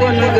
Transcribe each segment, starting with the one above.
ಕೊನಗ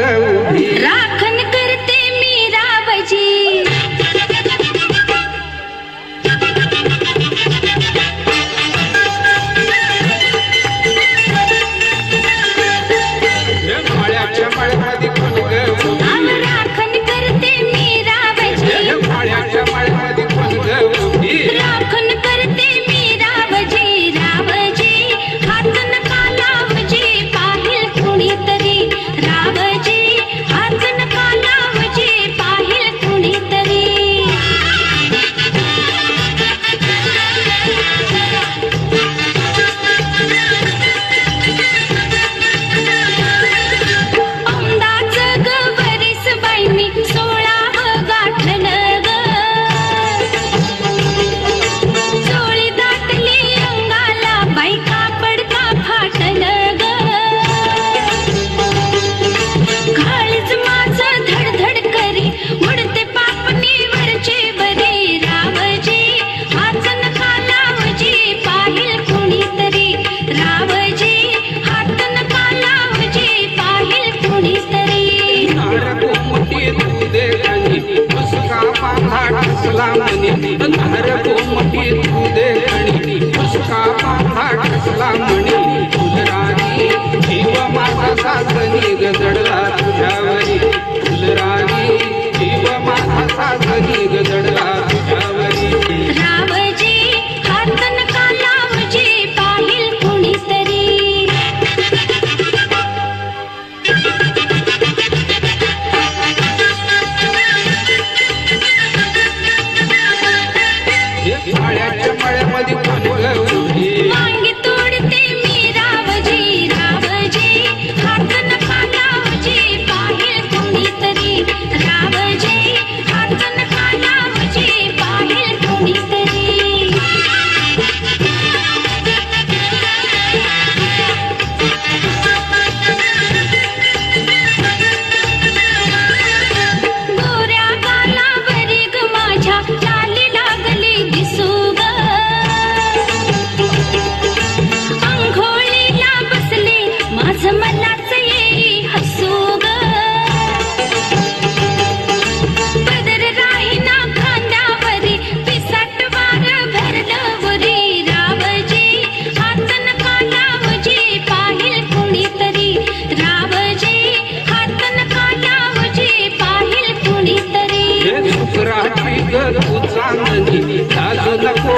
அந்த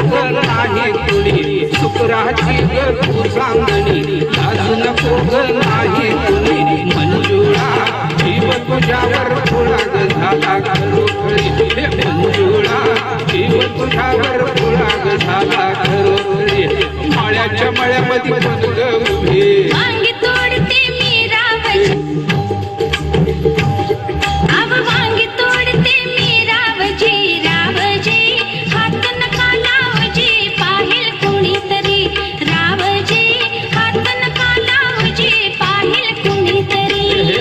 घर आहे कुणी? शुक्राची तू सांगणी. लाज नको घर आहे कुणी? मंजुळा जीव तुझ्यावर फुलाग झाला खरोखरी मंजुळा जीव तुझ्यावर फुलाग झाला खरोखरी माळ्याच्या मळ्यामध्ये बदल